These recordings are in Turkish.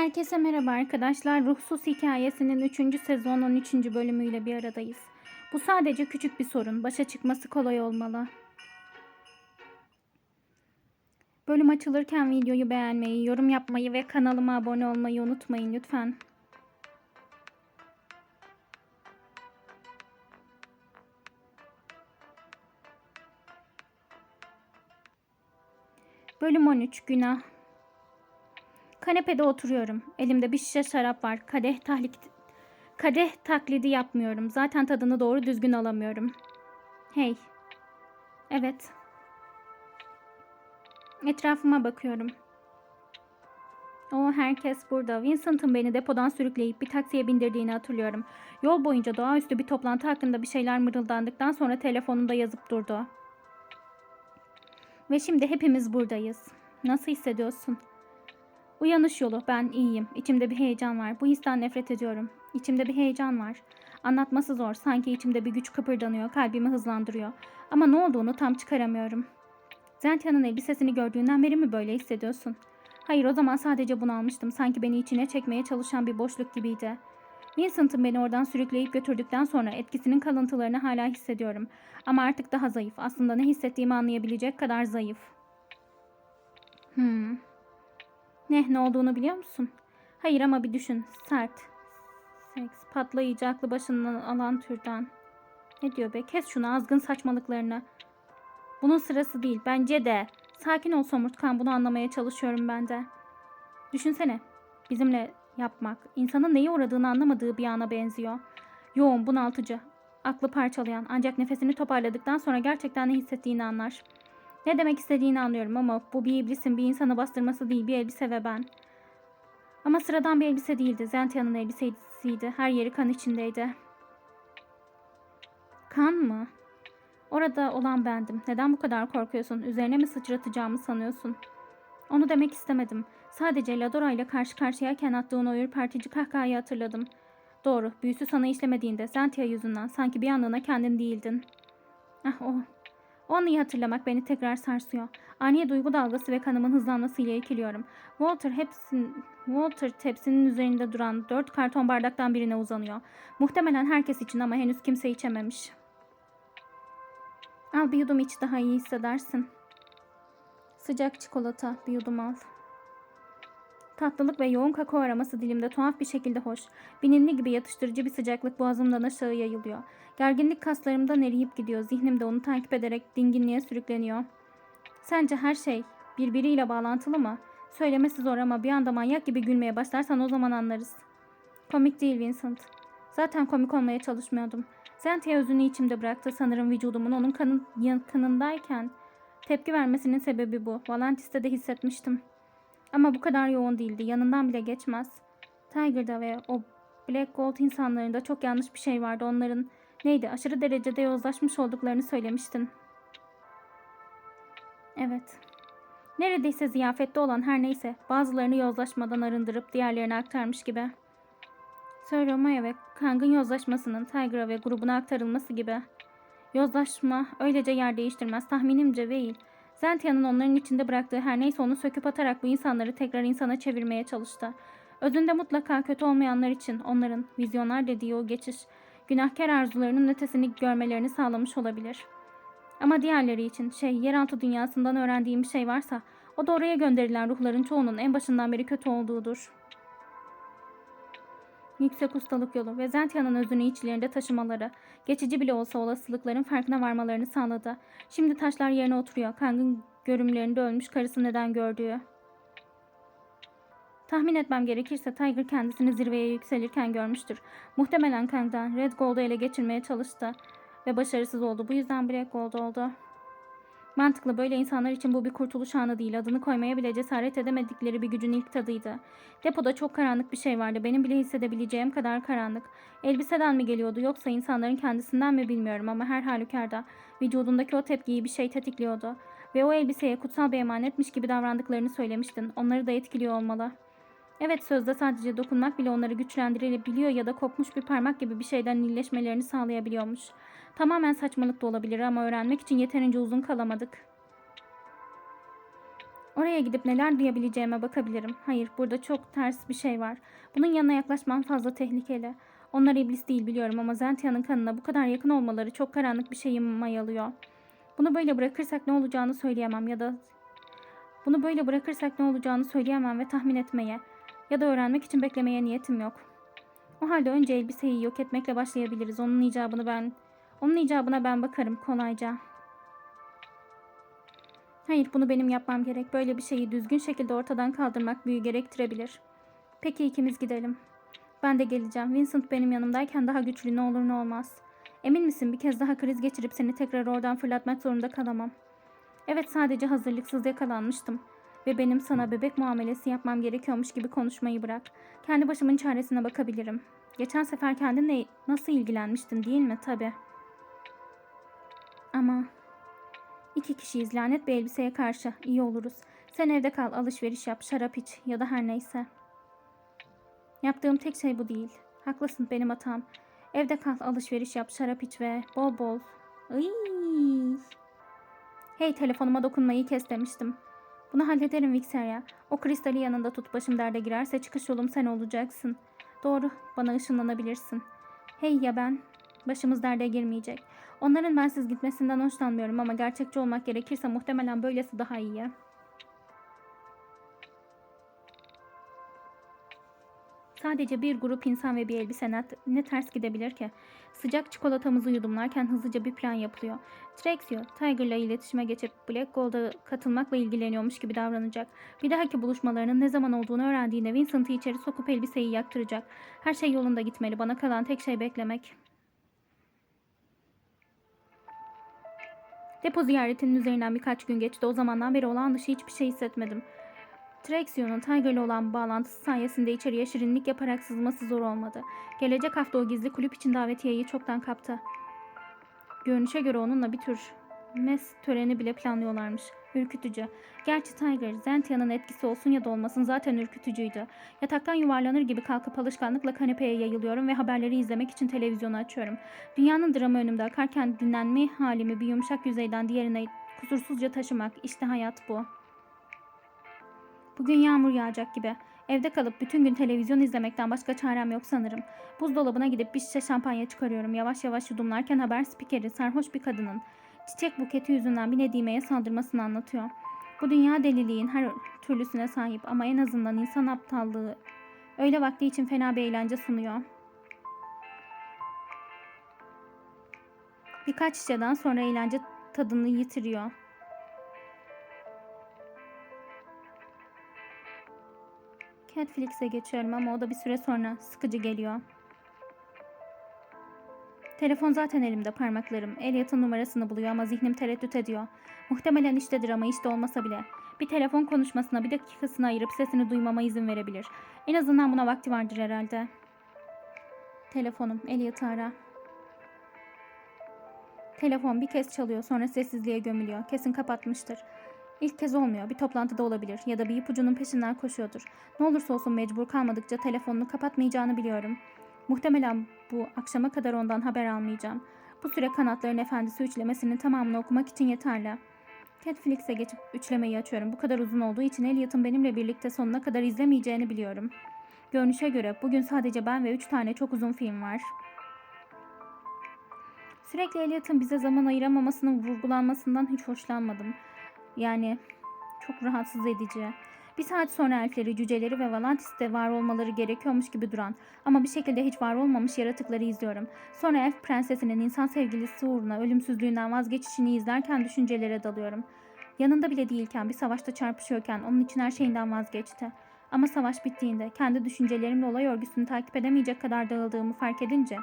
Herkese merhaba arkadaşlar. Ruhsuz Hikayesi'nin 3. sezon 13. bölümüyle bir aradayız. Bu sadece küçük bir sorun. Başa çıkması kolay olmalı. Bölüm açılırken videoyu beğenmeyi, yorum yapmayı ve kanalıma abone olmayı unutmayın lütfen. Bölüm 13 Günah Kanepede oturuyorum. Elimde bir şişe şarap var. Kadeh tahlik kadeh taklidi yapmıyorum. Zaten tadını doğru düzgün alamıyorum. Hey. Evet. Etrafıma bakıyorum. O herkes burada. Vincent'ın beni depodan sürükleyip bir taksiye bindirdiğini hatırlıyorum. Yol boyunca doğaüstü bir toplantı hakkında bir şeyler mırıldandıktan sonra telefonunda yazıp durdu. Ve şimdi hepimiz buradayız. Nasıl hissediyorsun? Uyanış yolu. Ben iyiyim. İçimde bir heyecan var. Bu histen nefret ediyorum. İçimde bir heyecan var. Anlatması zor. Sanki içimde bir güç kıpırdanıyor. Kalbimi hızlandırıyor. Ama ne olduğunu tam çıkaramıyorum. Zentya'nın elbisesini gördüğünden beri mi böyle hissediyorsun? Hayır o zaman sadece bunu almıştım. Sanki beni içine çekmeye çalışan bir boşluk gibiydi. Vincent'ın beni oradan sürükleyip götürdükten sonra etkisinin kalıntılarını hala hissediyorum. Ama artık daha zayıf. Aslında ne hissettiğimi anlayabilecek kadar zayıf. Hmm. Ne, ne olduğunu biliyor musun? Hayır ama bir düşün. Sert. Seks, patlayıcı aklı başından alan türden. Ne diyor be? Kes şunu azgın saçmalıklarını. Bunun sırası değil. Bence de. Sakin ol somurtkan. Bunu anlamaya çalışıyorum ben de. Düşünsene. Bizimle yapmak. insanın neye uğradığını anlamadığı bir ana benziyor. Yoğun, bunaltıcı. Aklı parçalayan. Ancak nefesini toparladıktan sonra gerçekten ne hissettiğini anlar. Ne demek istediğini anlıyorum ama bu bir iblisin bir insanı bastırması değil bir elbise ve ben. Ama sıradan bir elbise değildi. Zentya'nın elbisesiydi. Her yeri kan içindeydi. Kan mı? Orada olan bendim. Neden bu kadar korkuyorsun? Üzerine mi sıçratacağımı sanıyorsun? Onu demek istemedim. Sadece Ladora ile karşı karşıyayken attığın o ürpertici kahkahayı hatırladım. Doğru, büyüsü sana işlemediğinde Zentia yüzünden sanki bir anlığına kendin değildin. Ah o, o anıyı hatırlamak beni tekrar sarsıyor. Ani duygu dalgası ve kanımın hızlanmasıyla ikiliyorum. Walter hepsin, Walter tepsinin üzerinde duran dört karton bardaktan birine uzanıyor. Muhtemelen herkes için ama henüz kimse içememiş. Al bir yudum iç daha iyi hissedersin. Sıcak çikolata bir yudum al. Tatlılık ve yoğun kakao aroması dilimde tuhaf bir şekilde hoş. Bininli gibi yatıştırıcı bir sıcaklık boğazımdan aşağı yayılıyor. Gerginlik kaslarımdan eriyip gidiyor. Zihnimde onu takip ederek dinginliğe sürükleniyor. Sence her şey birbiriyle bağlantılı mı? Söylemesi zor ama bir anda manyak gibi gülmeye başlarsan o zaman anlarız. Komik değil Vincent. Zaten komik olmaya çalışmıyordum. Zentia özünü içimde bıraktı. Sanırım vücudumun onun kanın, yakınındayken tepki vermesinin sebebi bu. Valantis'te de hissetmiştim. Ama bu kadar yoğun değildi. Yanından bile geçmez. Tiger'da ve o Black Gold insanlarında çok yanlış bir şey vardı. Onların neydi? Aşırı derecede yozlaşmış olduklarını söylemiştin. Evet. Neredeyse ziyafette olan her neyse bazılarını yozlaşmadan arındırıp diğerlerine aktarmış gibi. Sir Romeo ve Kang'ın yozlaşmasının Tiger'a ve grubuna aktarılması gibi. Yozlaşma öylece yer değiştirmez. Tahminimce değil. Zentya'nın onların içinde bıraktığı her neyse onu söküp atarak bu insanları tekrar insana çevirmeye çalıştı. Özünde mutlaka kötü olmayanlar için onların vizyonlar dediği o geçiş, günahkar arzularının ötesini görmelerini sağlamış olabilir. Ama diğerleri için şey, yeraltı dünyasından öğrendiğim bir şey varsa, o da oraya gönderilen ruhların çoğunun en başından beri kötü olduğudur. Yüksek ustalık yolu ve Zentya'nın özünü içlerinde taşımaları, geçici bile olsa olasılıkların farkına varmalarını sağladı. Şimdi taşlar yerine oturuyor. Kang'ın görümlerinde ölmüş karısı neden gördüğü. Tahmin etmem gerekirse Tiger kendisini zirveye yükselirken görmüştür. Muhtemelen Kang'dan Red Gold'u ele geçirmeye çalıştı ve başarısız oldu. Bu yüzden Black Gold oldu. Mantıklı böyle insanlar için bu bir kurtuluş anı değil. Adını koymaya bile cesaret edemedikleri bir gücün ilk tadıydı. Depoda çok karanlık bir şey vardı. Benim bile hissedebileceğim kadar karanlık. Elbiseden mi geliyordu yoksa insanların kendisinden mi bilmiyorum ama her halükarda vücudundaki o tepkiyi bir şey tetikliyordu. Ve o elbiseye kutsal bir emanetmiş gibi davrandıklarını söylemiştin. Onları da etkiliyor olmalı. Evet sözde sadece dokunmak bile onları güçlendirebiliyor ya da kopmuş bir parmak gibi bir şeyden iyileşmelerini sağlayabiliyormuş. Tamamen saçmalık da olabilir ama öğrenmek için yeterince uzun kalamadık. Oraya gidip neler duyabileceğime bakabilirim. Hayır, burada çok ters bir şey var. Bunun yanına yaklaşmam fazla tehlikeli. Onlar iblis değil biliyorum ama Zentia'nın kanına bu kadar yakın olmaları çok karanlık bir şeyi mayalıyor. Bunu böyle bırakırsak ne olacağını söyleyemem ya da bunu böyle bırakırsak ne olacağını söyleyemem ve tahmin etmeye ya da öğrenmek için beklemeye niyetim yok. O halde önce elbiseyi yok etmekle başlayabiliriz. Onun icabını ben onun icabına ben bakarım kolayca. Hayır, bunu benim yapmam gerek. Böyle bir şeyi düzgün şekilde ortadan kaldırmak büyü gerektirebilir. Peki ikimiz gidelim. Ben de geleceğim. Vincent benim yanımdayken daha güçlü ne olur ne olmaz. Emin misin bir kez daha kriz geçirip seni tekrar oradan fırlatmak zorunda kalamam. Evet sadece hazırlıksız yakalanmıştım. Ve benim sana bebek muamelesi yapmam gerekiyormuş gibi konuşmayı bırak. Kendi başımın çaresine bakabilirim. Geçen sefer kendinle nasıl ilgilenmiştin değil mi? Tabii. Ama iki kişiyiz lanet bir elbiseye karşı. iyi oluruz. Sen evde kal, alışveriş yap, şarap iç ya da her neyse. Yaptığım tek şey bu değil. Haklısın benim hatam. Evde kal, alışveriş yap, şarap iç ve bol bol. Iy. Hey telefonuma dokunmayı kes demiştim. Bunu hallederim Vixeria. O kristali yanında tut başım derde girerse çıkış yolum sen olacaksın. Doğru bana ışınlanabilirsin. Hey ya ben? Başımız derde girmeyecek. Onların bensiz gitmesinden hoşlanmıyorum ama gerçekçi olmak gerekirse muhtemelen böylesi daha iyi. Sadece bir grup insan ve bir elbise ne, ters gidebilir ki? Sıcak çikolatamızı yudumlarken hızlıca bir plan yapılıyor. Trexio, Tiger'la iletişime geçip Black Gold'a katılmakla ilgileniyormuş gibi davranacak. Bir dahaki buluşmalarının ne zaman olduğunu öğrendiğinde Vincent'ı içeri sokup elbiseyi yaktıracak. Her şey yolunda gitmeli. Bana kalan tek şey beklemek. Depo ziyaretinin üzerinden birkaç gün geçti. O zamandan beri olağan dışı hiçbir şey hissetmedim. Trexion'un Tiger'la olan bağlantısı sayesinde içeriye şirinlik yaparak sızması zor olmadı. Gelecek hafta o gizli kulüp için davetiyeyi çoktan kaptı. Görünüşe göre onunla bir tür mes töreni bile planlıyorlarmış. Ürkütücü. Gerçi Tiger, Zentia'nın etkisi olsun ya da olmasın zaten ürkütücüydü. Yataktan yuvarlanır gibi kalkıp alışkanlıkla kanepeye yayılıyorum ve haberleri izlemek için televizyonu açıyorum. Dünyanın dramı önümde akarken dinlenme halimi bir yumuşak yüzeyden diğerine kusursuzca taşımak. İşte hayat bu. Bugün yağmur yağacak gibi. Evde kalıp bütün gün televizyon izlemekten başka çarem yok sanırım. Buzdolabına gidip bir şişe şampanya çıkarıyorum. Yavaş yavaş yudumlarken haber spikeri sarhoş bir kadının çiçek buketi yüzünden bir Nedime'ye saldırmasını anlatıyor. Bu dünya deliliğin her türlüsüne sahip ama en azından insan aptallığı öyle vakti için fena bir eğlence sunuyor. Birkaç şişeden sonra eğlence tadını yitiriyor. Netflix'e geçiyorum ama o da bir süre sonra sıkıcı geliyor. Telefon zaten elimde parmaklarım. Elliot'ın numarasını buluyor ama zihnim tereddüt ediyor. Muhtemelen iştedir ama işte olmasa bile. Bir telefon konuşmasına bir dakikasını ayırıp sesini duymama izin verebilir. En azından buna vakti vardır herhalde. Telefonum. Elliot'ı ara. Telefon bir kez çalıyor sonra sessizliğe gömülüyor. Kesin kapatmıştır. İlk kez olmuyor. Bir toplantıda olabilir ya da bir ipucunun peşinden koşuyordur. Ne olursa olsun mecbur kalmadıkça telefonunu kapatmayacağını biliyorum. Muhtemelen bu akşama kadar ondan haber almayacağım. Bu süre kanatların efendisi üçlemesinin tamamını okumak için yeterli. Netflix'e geçip üçlemeyi açıyorum. Bu kadar uzun olduğu için Elliot'ın benimle birlikte sonuna kadar izlemeyeceğini biliyorum. Görünüşe göre bugün sadece ben ve üç tane çok uzun film var. Sürekli Elliot'ın bize zaman ayıramamasının vurgulanmasından hiç hoşlanmadım. Yani çok rahatsız edici. Bir saat sonra elfleri, cüceleri ve Valantis'te var olmaları gerekiyormuş gibi duran ama bir şekilde hiç var olmamış yaratıkları izliyorum. Sonra elf prensesinin insan sevgilisi uğruna ölümsüzlüğünden vazgeçişini izlerken düşüncelere dalıyorum. Yanında bile değilken bir savaşta çarpışıyorken onun için her şeyinden vazgeçti. Ama savaş bittiğinde kendi düşüncelerimle olay örgüsünü takip edemeyecek kadar dağıldığımı fark edince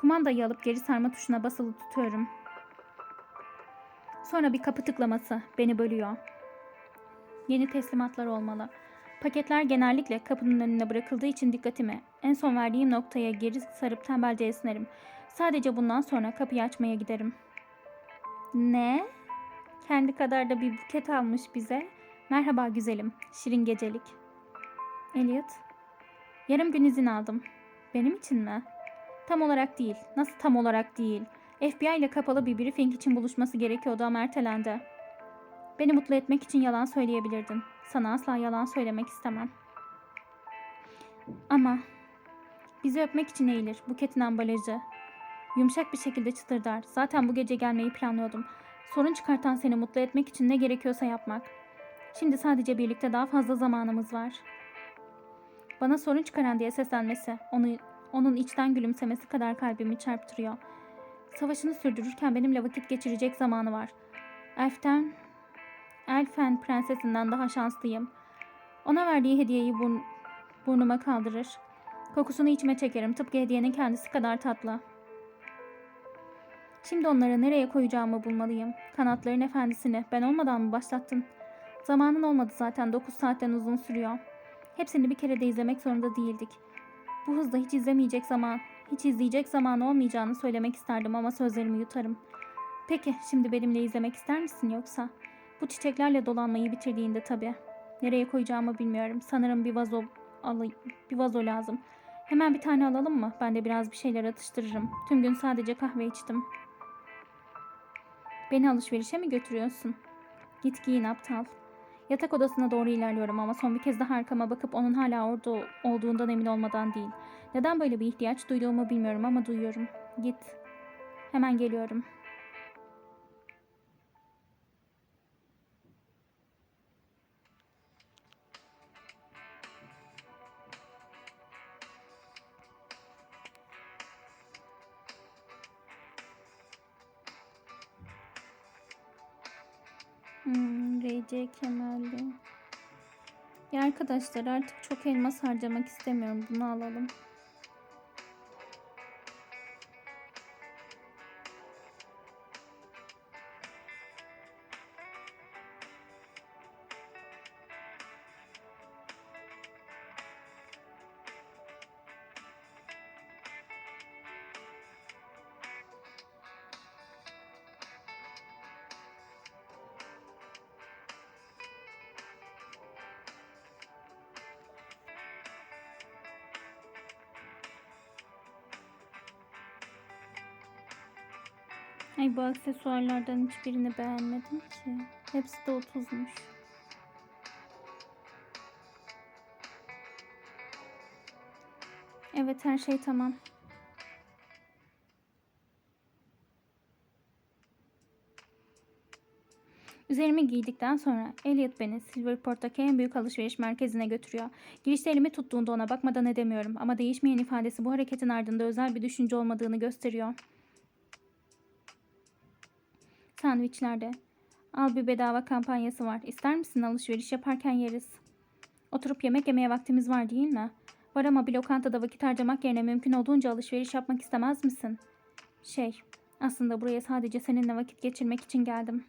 kumandayı alıp geri sarma tuşuna basılı tutuyorum. Sonra bir kapı tıklaması beni bölüyor. Yeni teslimatlar olmalı. Paketler genellikle kapının önüne bırakıldığı için dikkatimi en son verdiğim noktaya geri sarıp tembelce esnerim. Sadece bundan sonra kapıyı açmaya giderim. Ne? Kendi kadar da bir buket almış bize. Merhaba güzelim. Şirin gecelik. Elliot. Yarım gün izin aldım. Benim için mi? Tam olarak değil. Nasıl tam olarak değil? FBI ile kapalı bir briefing için buluşması gerekiyordu ama ertelendi. Beni mutlu etmek için yalan söyleyebilirdin. Sana asla yalan söylemek istemem. Ama bizi öpmek için eğilir buketin ambalajı. Yumuşak bir şekilde çıtırdar. Zaten bu gece gelmeyi planlıyordum. Sorun çıkartan seni mutlu etmek için ne gerekiyorsa yapmak. Şimdi sadece birlikte daha fazla zamanımız var. Bana sorun çıkaran diye seslenmesi, onu, onun içten gülümsemesi kadar kalbimi çarptırıyor. Savaşını sürdürürken benimle vakit geçirecek zamanı var. Elf'ten, Elfen prensesinden daha şanslıyım. Ona verdiği hediyeyi burn, burnuma kaldırır. Kokusunu içime çekerim. Tıpkı hediyenin kendisi kadar tatlı. Şimdi onları nereye koyacağımı bulmalıyım. Kanatların efendisini ben olmadan mı başlattın? Zamanın olmadı zaten 9 saatten uzun sürüyor. Hepsini bir kere de izlemek zorunda değildik. Bu hızla hiç izlemeyecek zaman, hiç izleyecek zaman olmayacağını söylemek isterdim ama sözlerimi yutarım. Peki şimdi benimle izlemek ister misin yoksa? Bu çiçeklerle dolanmayı bitirdiğinde tabii. Nereye koyacağımı bilmiyorum. Sanırım bir vazo alayım. Bir vazo lazım. Hemen bir tane alalım mı? Ben de biraz bir şeyler atıştırırım. Tüm gün sadece kahve içtim. Beni alışverişe mi götürüyorsun? Git giyin aptal. Yatak odasına doğru ilerliyorum ama son bir kez daha arkama bakıp onun hala orada olduğundan emin olmadan değil. Neden böyle bir ihtiyaç duyduğumu bilmiyorum ama duyuyorum. Git. Hemen geliyorum. RC kemerli. Ya arkadaşlar artık çok elmas harcamak istemiyorum. Bunu alalım. Ay bu aksesuarlardan hiçbirini beğenmedim ki. Hepsi de 30'muş. Evet her şey tamam. Üzerimi giydikten sonra Elliot beni Silverport'taki en büyük alışveriş merkezine götürüyor. Girişte elimi tuttuğunda ona bakmadan edemiyorum ama değişmeyen ifadesi bu hareketin ardında özel bir düşünce olmadığını gösteriyor. Sandviçlerde. Al bir bedava kampanyası var. İster misin alışveriş yaparken yeriz. Oturup yemek yemeye vaktimiz var değil mi? Var ama bir lokantada vakit harcamak yerine mümkün olduğunca alışveriş yapmak istemez misin? Şey, aslında buraya sadece seninle vakit geçirmek için geldim.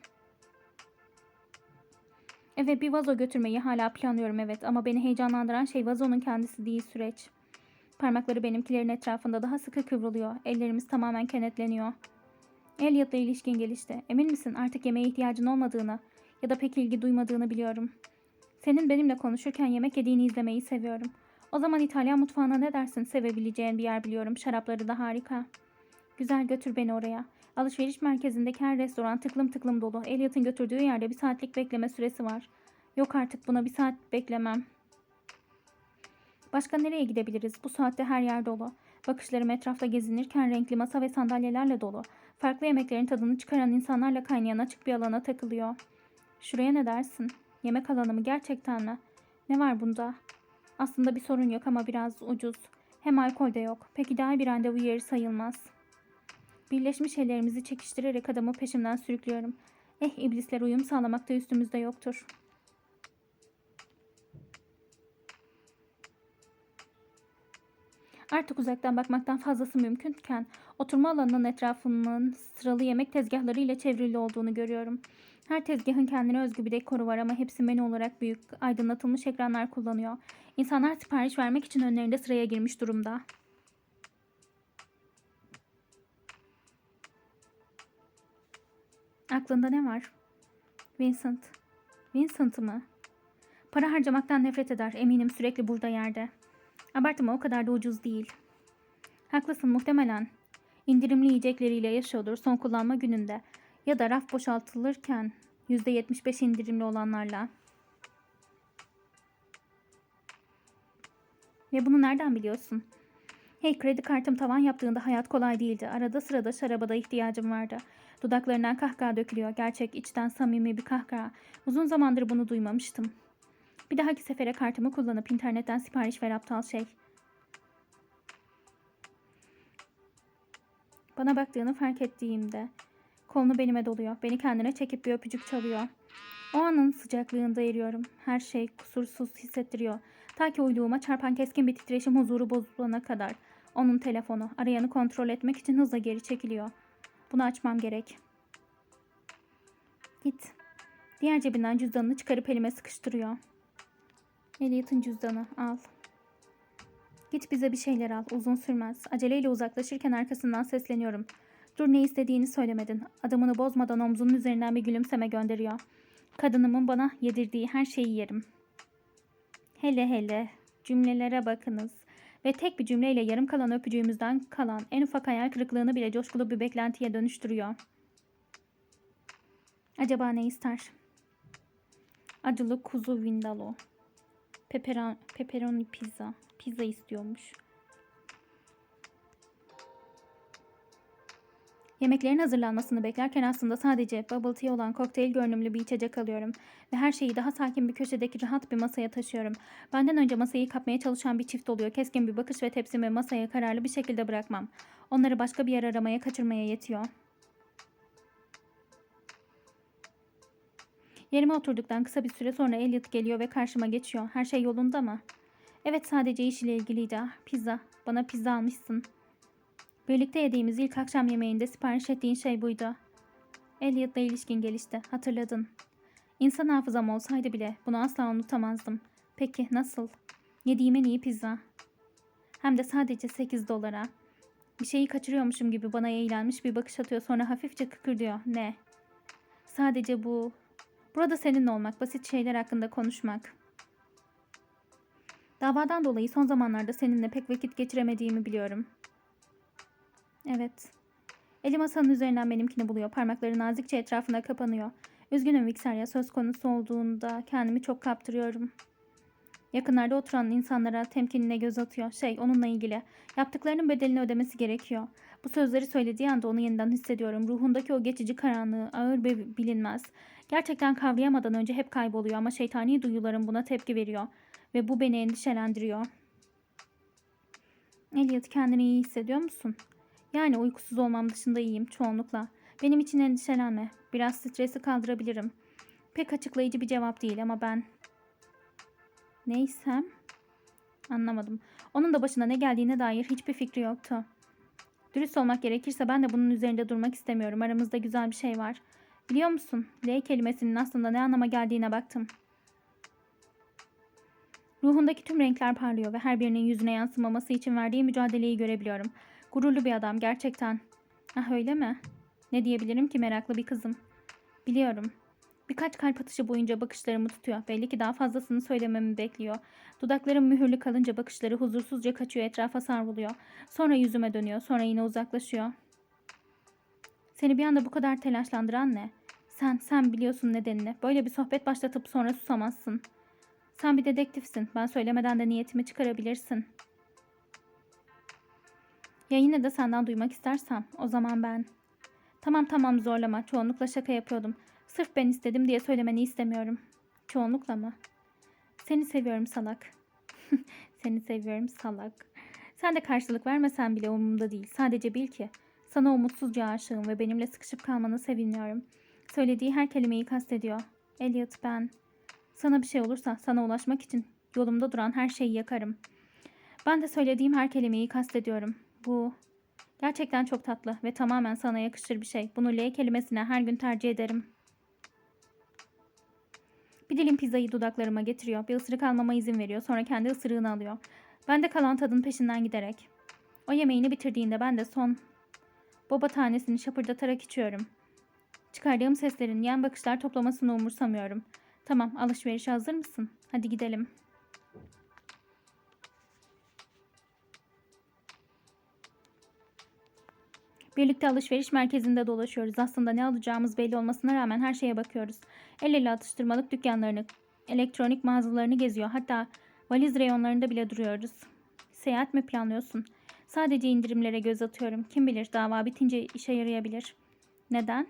Evet bir vazo götürmeyi hala planlıyorum evet ama beni heyecanlandıran şey vazonun kendisi değil süreç. Parmakları benimkilerin etrafında daha sıkı kıvrılıyor. Ellerimiz tamamen kenetleniyor. Elliot'la ilişkin gelişti. Emin misin artık yemeğe ihtiyacın olmadığını ya da pek ilgi duymadığını biliyorum. Senin benimle konuşurken yemek yediğini izlemeyi seviyorum. O zaman İtalyan mutfağına ne dersin? Sevebileceğin bir yer biliyorum. Şarapları da harika. Güzel götür beni oraya. Alışveriş merkezindeki her restoran tıklım tıklım dolu. Elliot'ın götürdüğü yerde bir saatlik bekleme süresi var. Yok artık buna bir saat beklemem. Başka nereye gidebiliriz? Bu saatte her yer dolu. Bakışlarım etrafta gezinirken renkli masa ve sandalyelerle dolu. Farklı yemeklerin tadını çıkaran insanlarla kaynayan açık bir alana takılıyor. Şuraya ne dersin? Yemek alanı mı gerçekten mi? Ne var bunda? Aslında bir sorun yok ama biraz ucuz. Hem alkol de yok. Pek ideal bir randevu yeri sayılmaz. Birleşmiş ellerimizi çekiştirerek adamı peşimden sürüklüyorum. Eh iblisler uyum sağlamakta üstümüzde yoktur. Artık uzaktan bakmaktan fazlası mümkünken oturma alanının etrafının sıralı yemek tezgahları ile çevrili olduğunu görüyorum. Her tezgahın kendine özgü bir dekoru var ama hepsi menü olarak büyük, aydınlatılmış ekranlar kullanıyor. İnsanlar sipariş vermek için önlerinde sıraya girmiş durumda. Aklında ne var? Vincent. Vincent mı? Para harcamaktan nefret eder. Eminim sürekli burada yerde. Abartma o kadar da ucuz değil. Haklısın muhtemelen indirimli yiyecekleriyle yaşıyordur son kullanma gününde ya da raf boşaltılırken %75 indirimli olanlarla. Ve bunu nereden biliyorsun? Hey kredi kartım tavan yaptığında hayat kolay değildi. Arada sırada şarabada ihtiyacım vardı. Dudaklarından kahkaha dökülüyor. Gerçek, içten samimi bir kahkaha. Uzun zamandır bunu duymamıştım. Bir dahaki sefere kartımı kullanıp internetten sipariş ver aptal şey. Bana baktığını fark ettiğimde kolunu belime doluyor. Beni kendine çekip bir öpücük çalıyor. O anın sıcaklığında eriyorum. Her şey kusursuz hissettiriyor. Ta ki uyluğuma çarpan keskin bir titreşim huzuru bozulana kadar. Onun telefonu arayanı kontrol etmek için hızla geri çekiliyor. Bunu açmam gerek. Git. Diğer cebinden cüzdanını çıkarıp elime sıkıştırıyor. Elliot'ın cüzdanı al. Git bize bir şeyler al. Uzun sürmez. Aceleyle uzaklaşırken arkasından sesleniyorum. Dur ne istediğini söylemedin. Adamını bozmadan omzunun üzerinden bir gülümseme gönderiyor. Kadınımın bana yedirdiği her şeyi yerim. Hele hele cümlelere bakınız. Ve tek bir cümleyle yarım kalan öpücüğümüzden kalan en ufak hayal kırıklığını bile coşkulu bir beklentiye dönüştürüyor. Acaba ne ister? Acılı kuzu vindalo. Pepera, pepperoni pizza. Pizza istiyormuş. Yemeklerin hazırlanmasını beklerken aslında sadece bubble tea olan kokteyl görünümlü bir içecek alıyorum. Ve her şeyi daha sakin bir köşedeki rahat bir masaya taşıyorum. Benden önce masayı kapmaya çalışan bir çift oluyor. Keskin bir bakış ve tepsimi masaya kararlı bir şekilde bırakmam. Onları başka bir yer aramaya kaçırmaya yetiyor. Yerime oturduktan kısa bir süre sonra Elliot geliyor ve karşıma geçiyor. Her şey yolunda mı? Evet sadece iş ile ilgiliydi. Ah, pizza. Bana pizza almışsın. Birlikte yediğimiz ilk akşam yemeğinde sipariş ettiğin şey buydu. Elliot'la ilişkin gelişti. Hatırladın. İnsan hafızam olsaydı bile bunu asla unutamazdım. Peki nasıl? Yediğim en iyi pizza. Hem de sadece 8 dolara. Bir şeyi kaçırıyormuşum gibi bana eğlenmiş bir bakış atıyor sonra hafifçe kıkırdıyor. Ne? Sadece bu. Burada seninle olmak, basit şeyler hakkında konuşmak. Davadan dolayı son zamanlarda seninle pek vakit geçiremediğimi biliyorum. Evet. Eli masanın üzerinden benimkini buluyor. Parmakları nazikçe etrafına kapanıyor. Üzgünüm Vixaria. Söz konusu olduğunda kendimi çok kaptırıyorum. Yakınlarda oturan insanlara temkinine göz atıyor. Şey, onunla ilgili. Yaptıklarının bedelini ödemesi gerekiyor. Bu sözleri söylediği anda onu yeniden hissediyorum. Ruhundaki o geçici karanlığı, ağır ve bilinmez. Gerçekten kavrayamadan önce hep kayboluyor ama şeytani duyularım buna tepki veriyor. Ve bu beni endişelendiriyor. Elliot kendini iyi hissediyor musun? Yani uykusuz olmam dışında iyiyim çoğunlukla. Benim için endişelenme. Biraz stresi kaldırabilirim. Pek açıklayıcı bir cevap değil ama ben... Neysem? Anlamadım. Onun da başına ne geldiğine dair hiçbir fikri yoktu. Dürüst olmak gerekirse ben de bunun üzerinde durmak istemiyorum. Aramızda güzel bir şey var. Biliyor musun? L kelimesinin aslında ne anlama geldiğine baktım. Ruhundaki tüm renkler parlıyor ve her birinin yüzüne yansımaması için verdiği mücadeleyi görebiliyorum. Gururlu bir adam gerçekten. Ah öyle mi? Ne diyebilirim ki meraklı bir kızım. Biliyorum. Birkaç kalp atışı boyunca bakışlarımı tutuyor. Belli ki daha fazlasını söylememi bekliyor. Dudaklarım mühürlü kalınca bakışları huzursuzca kaçıyor etrafa savruluyor. Sonra yüzüme dönüyor. Sonra yine uzaklaşıyor. Seni bir anda bu kadar telaşlandıran ne? Sen, sen biliyorsun nedenini. Böyle bir sohbet başlatıp sonra susamazsın. Sen bir dedektifsin. Ben söylemeden de niyetimi çıkarabilirsin. Ya yine de senden duymak istersem o zaman ben. Tamam tamam zorlama. Çoğunlukla şaka yapıyordum. Sırf ben istedim diye söylemeni istemiyorum. Çoğunlukla mı? Seni seviyorum salak. Seni seviyorum salak. Sen de karşılık vermesen bile umurumda değil. Sadece bil ki sana umutsuzca aşığım ve benimle sıkışıp kalmanı seviniyorum. Söylediği her kelimeyi kastediyor. Elliot ben. Sana bir şey olursa sana ulaşmak için yolumda duran her şeyi yakarım. Ben de söylediğim her kelimeyi kastediyorum. Bu gerçekten çok tatlı ve tamamen sana yakışır bir şey. Bunu L kelimesine her gün tercih ederim. Bir dilim pizzayı dudaklarıma getiriyor. Bir ısırık almama izin veriyor. Sonra kendi ısırığını alıyor. Ben de kalan tadın peşinden giderek. O yemeğini bitirdiğinde ben de son boba tanesini şapırdatarak içiyorum. Çıkardığım seslerin yan bakışlar toplamasını umursamıyorum. Tamam alışverişe hazır mısın? Hadi gidelim. Birlikte alışveriş merkezinde dolaşıyoruz. Aslında ne alacağımız belli olmasına rağmen her şeye bakıyoruz. El ele atıştırmalık dükkanlarını, elektronik mağazalarını geziyor. Hatta valiz reyonlarında bile duruyoruz. seyahat mi planlıyorsun? Sadece indirimlere göz atıyorum. Kim bilir dava bitince işe yarayabilir. Neden?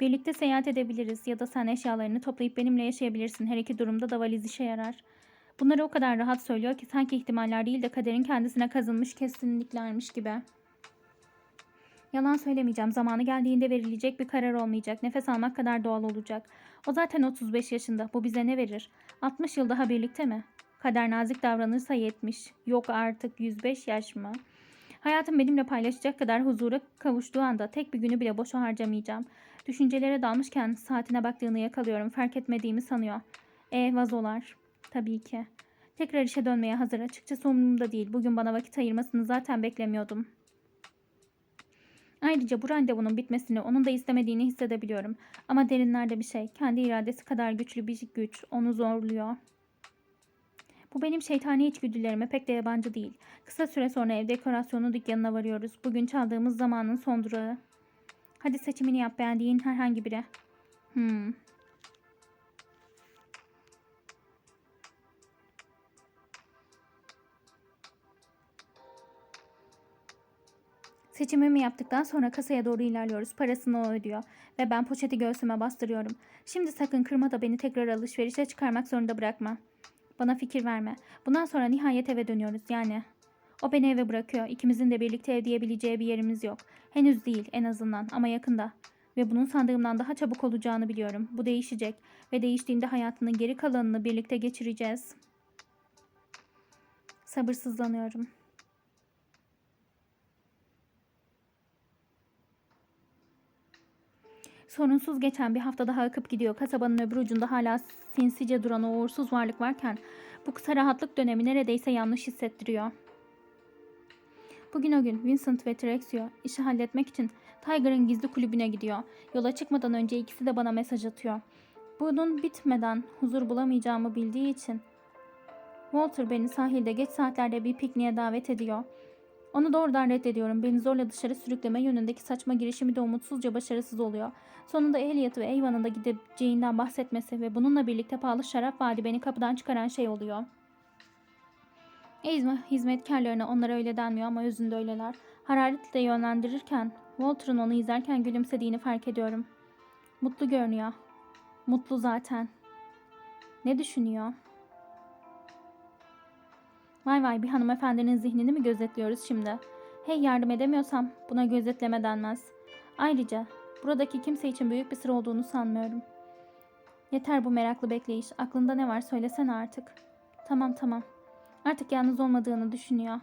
Birlikte seyahat edebiliriz ya da sen eşyalarını toplayıp benimle yaşayabilirsin. Her iki durumda da valiz işe yarar. Bunları o kadar rahat söylüyor ki sanki ihtimaller değil de kaderin kendisine kazınmış kesinliklermiş gibi. Yalan söylemeyeceğim. Zamanı geldiğinde verilecek bir karar olmayacak. Nefes almak kadar doğal olacak. O zaten 35 yaşında. Bu bize ne verir? 60 yıl daha birlikte mi? Kader nazik davranırsa 70. Yok artık 105 yaş mı? Hayatım benimle paylaşacak kadar huzura kavuştuğu anda tek bir günü bile boşa harcamayacağım. Düşüncelere dalmışken saatine baktığını yakalıyorum. Fark etmediğimi sanıyor. E vazolar. Tabii ki. Tekrar işe dönmeye hazır. Açıkçası umurumda değil. Bugün bana vakit ayırmasını zaten beklemiyordum. Ayrıca bu randevunun bitmesini onun da istemediğini hissedebiliyorum. Ama derinlerde bir şey, kendi iradesi kadar güçlü bir güç onu zorluyor. Bu benim şeytani içgüdülerime pek de yabancı değil. Kısa süre sonra ev dekorasyonu dükkanına varıyoruz. Bugün çaldığımız zamanın son durağı. Hadi seçimini yap beğendiğin herhangi biri. Hmm. Seçimimi yaptıktan sonra kasaya doğru ilerliyoruz. Parasını o ödüyor ve ben poşeti göğsüme bastırıyorum. Şimdi sakın kırma da beni tekrar alışverişe çıkarmak zorunda bırakma. Bana fikir verme. Bundan sonra nihayet eve dönüyoruz yani. O beni eve bırakıyor. İkimizin de birlikte ev diyebileceği bir yerimiz yok. Henüz değil en azından ama yakında. Ve bunun sandığımdan daha çabuk olacağını biliyorum. Bu değişecek ve değiştiğinde hayatının geri kalanını birlikte geçireceğiz. Sabırsızlanıyorum. Sorunsuz geçen bir hafta daha akıp gidiyor. Kasabanın öbür ucunda hala sinsice duran o uğursuz varlık varken bu kısa rahatlık dönemi neredeyse yanlış hissettiriyor. Bugün o gün Vincent ve Trexio işi halletmek için Tiger'ın gizli kulübüne gidiyor. Yola çıkmadan önce ikisi de bana mesaj atıyor. Bunun bitmeden huzur bulamayacağımı bildiği için Walter beni sahilde geç saatlerde bir pikniğe davet ediyor. Onu doğrudan reddediyorum. Beni zorla dışarı sürükleme yönündeki saçma girişimi de umutsuzca başarısız oluyor. Sonunda Elliot ve Avon'un da gideceğinden bahsetmesi ve bununla birlikte pahalı şarap vaadi beni kapıdan çıkaran şey oluyor. Ezma hizmetkarlarına onlara öyle denmiyor ama özünde öyleler. Hararetle yönlendirirken Walter'ın onu izlerken gülümsediğini fark ediyorum. Mutlu görünüyor. Mutlu zaten. Ne düşünüyor? Vay vay bir hanımefendinin zihnini mi gözetliyoruz şimdi? Hey yardım edemiyorsam buna gözetleme denmez. Ayrıca buradaki kimse için büyük bir sır olduğunu sanmıyorum. Yeter bu meraklı bekleyiş. Aklında ne var söylesene artık. Tamam tamam. Artık yalnız olmadığını düşünüyor.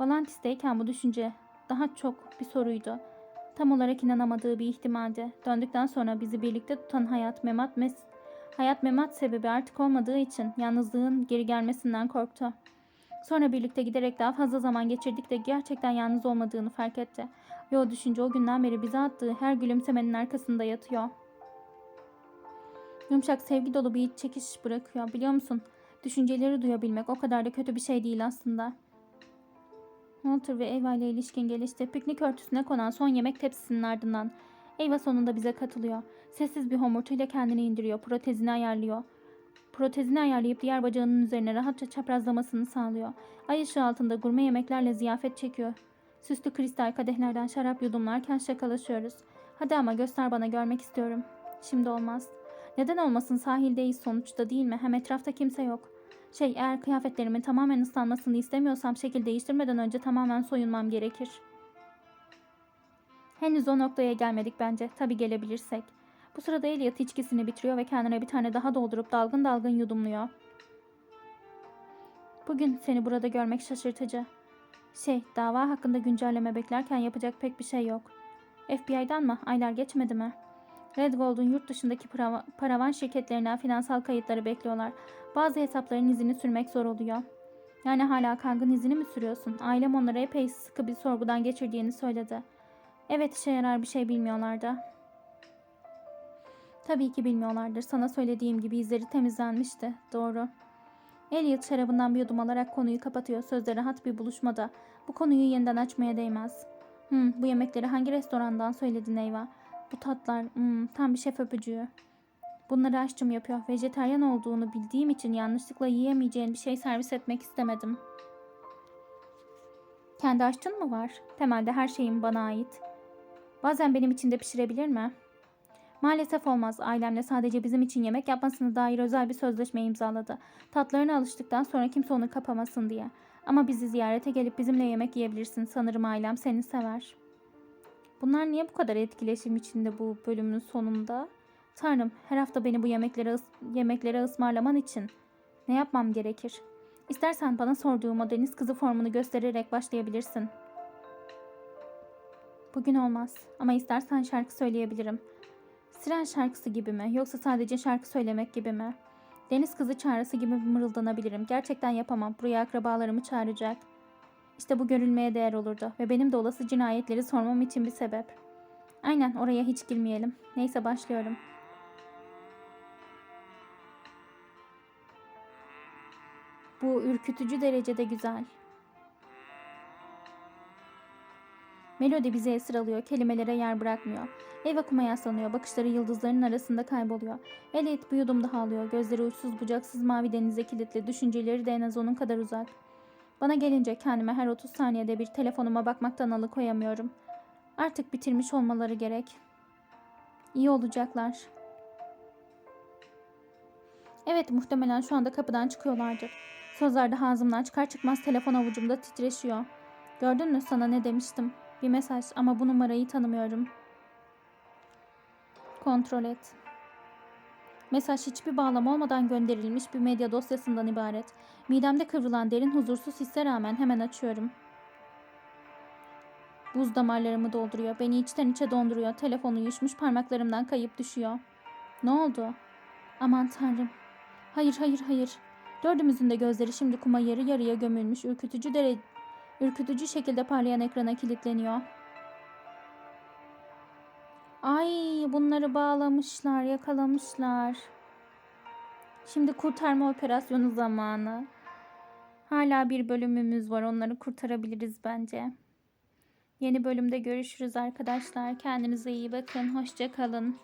Valantis'teyken bu düşünce daha çok bir soruydu. Tam olarak inanamadığı bir ihtimaldi. Döndükten sonra bizi birlikte tutan hayat memat mes hayat memat sebebi artık olmadığı için yalnızlığın geri gelmesinden korktu. Sonra birlikte giderek daha fazla zaman geçirdik de gerçekten yalnız olmadığını fark etti. Ve o düşünce o günden beri bize attığı her gülümsemenin arkasında yatıyor. Yumuşak sevgi dolu bir çekiş bırakıyor biliyor musun? Düşünceleri duyabilmek o kadar da kötü bir şey değil aslında. Walter ve Eva ile ilişkin gelişti. Piknik örtüsüne konan son yemek tepsisinin ardından. Eva sonunda bize katılıyor. Sessiz bir homurtuyla kendini indiriyor. Protezini ayarlıyor. Protezini ayarlayıp diğer bacağının üzerine rahatça çaprazlamasını sağlıyor. Ay ışığı altında gurme yemeklerle ziyafet çekiyor. Süslü kristal kadehlerden şarap yudumlarken şakalaşıyoruz. Hadi ama göster bana görmek istiyorum. Şimdi olmaz. Neden olmasın sahildeyiz sonuçta değil mi? Hem etrafta kimse yok. Şey eğer kıyafetlerimin tamamen ıslanmasını istemiyorsam şekil değiştirmeden önce tamamen soyunmam gerekir. Henüz o noktaya gelmedik bence. Tabii gelebilirsek. Bu sırada Elliot içkisini bitiriyor ve kendine bir tane daha doldurup dalgın dalgın yudumluyor. Bugün seni burada görmek şaşırtıcı. Şey, dava hakkında güncelleme beklerken yapacak pek bir şey yok. FBI'dan mı? Aylar geçmedi mi? Red Gold'un yurt dışındaki parava- paravan şirketlerine finansal kayıtları bekliyorlar. Bazı hesapların izini sürmek zor oluyor. Yani hala kangın izini mi sürüyorsun? Ailem onları epey sıkı bir sorgudan geçirdiğini söyledi. Evet işe yarar bir şey bilmiyorlardı. Tabii ki bilmiyorlardır. Sana söylediğim gibi izleri temizlenmişti. Doğru. Elliot şarabından bir yudum alarak konuyu kapatıyor. Sözde rahat bir buluşmada. Bu konuyu yeniden açmaya değmez. Hmm, bu yemekleri hangi restorandan söyledin Eyva? Bu tatlar, hmm, tam bir şef öpücüğü. Bunları aşçım yapıyor. Vejeteryan olduğunu bildiğim için yanlışlıkla yiyemeyeceğin bir şey servis etmek istemedim. Kendi aşçın mı var? Temelde her şeyim bana ait. Bazen benim için de pişirebilir mi? Maalesef olmaz. Ailemle sadece bizim için yemek yapmasına dair özel bir sözleşme imzaladı. Tatlarına alıştıktan sonra kimse onu kapamasın diye. Ama bizi ziyarete gelip bizimle yemek yiyebilirsin. Sanırım ailem seni sever. Bunlar niye bu kadar etkileşim içinde bu bölümün sonunda? Tanrım, her hafta beni bu yemeklere, yemeklere ısmarlaman için ne yapmam gerekir? İstersen bana sorduğum o deniz kızı formunu göstererek başlayabilirsin. Bugün olmaz ama istersen şarkı söyleyebilirim. Siren şarkısı gibi mi yoksa sadece şarkı söylemek gibi mi? Deniz kızı çağrısı gibi mırıldanabilirim. Gerçekten yapamam. Buraya akrabalarımı çağıracak. İşte bu görülmeye değer olurdu ve benim de olası cinayetleri sormam için bir sebep. Aynen oraya hiç girmeyelim. Neyse başlıyorum. Bu ürkütücü derecede güzel. Melodi bizi esir alıyor, kelimelere yer bırakmıyor. Ev akıma yaslanıyor, bakışları yıldızların arasında kayboluyor. Elliot bir yudum daha alıyor, gözleri uçsuz bucaksız mavi denize kilitli, düşünceleri de en az onun kadar uzak. Bana gelince kendime her 30 saniyede bir telefonuma bakmaktan alıkoyamıyorum. Artık bitirmiş olmaları gerek. İyi olacaklar. Evet muhtemelen şu anda kapıdan çıkıyorlardır. Sözler de ağzımdan çıkar çıkmaz telefon avucumda titreşiyor. Gördün mü sana ne demiştim? Bir mesaj ama bu numarayı tanımıyorum. Kontrol et. Mesaj hiçbir bağlama olmadan gönderilmiş bir medya dosyasından ibaret. Midemde kıvrılan derin huzursuz hisse rağmen hemen açıyorum. Buz damarlarımı dolduruyor. Beni içten içe donduruyor. Telefon uyuşmuş parmaklarımdan kayıp düşüyor. Ne oldu? Aman tanrım. Hayır hayır hayır. Dördümüzün de gözleri şimdi kuma yarı yarıya gömülmüş ürkütücü dere ürkütücü şekilde parlayan ekrana kilitleniyor. Ay bunları bağlamışlar, yakalamışlar. Şimdi kurtarma operasyonu zamanı. Hala bir bölümümüz var. Onları kurtarabiliriz bence. Yeni bölümde görüşürüz arkadaşlar. Kendinize iyi bakın. Hoşça kalın.